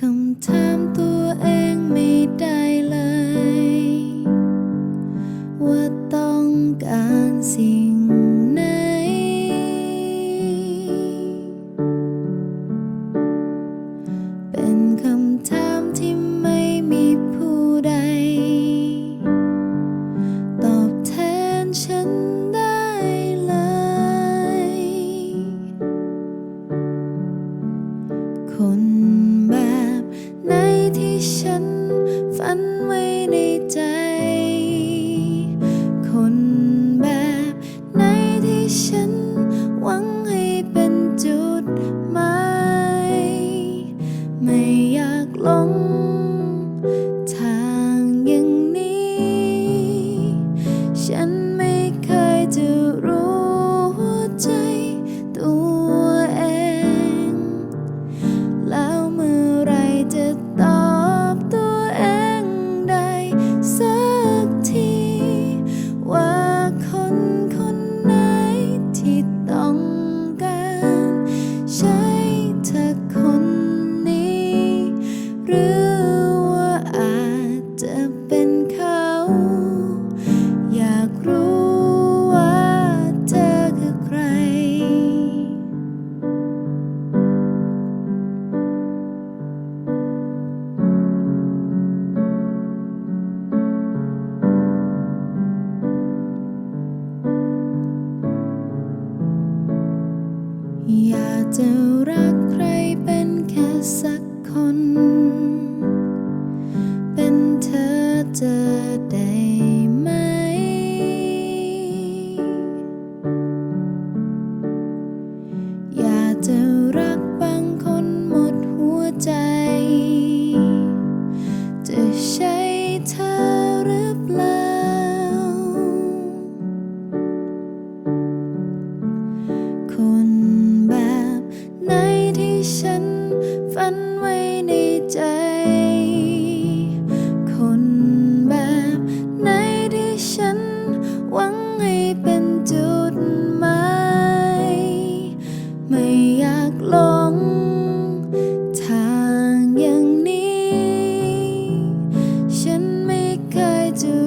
คำถามตัวเองไม่ได้เลย ว่าต้องการสิ่งไหน เป็นคำถามที่ไม่มีผู้ใด ตอบแทนฉันได้เลย คน ฝัน จะรักใครเป็นแค่สักคน เป็นเธอจะได้ไหม อยากจะรัก ฉันฝันไว้ในใจ คนแบบไหนที่ฉันหวังให้เป็นจุดหมายไม่อยากหลงทางอย่างนี้ ฉันไม่เคยจะ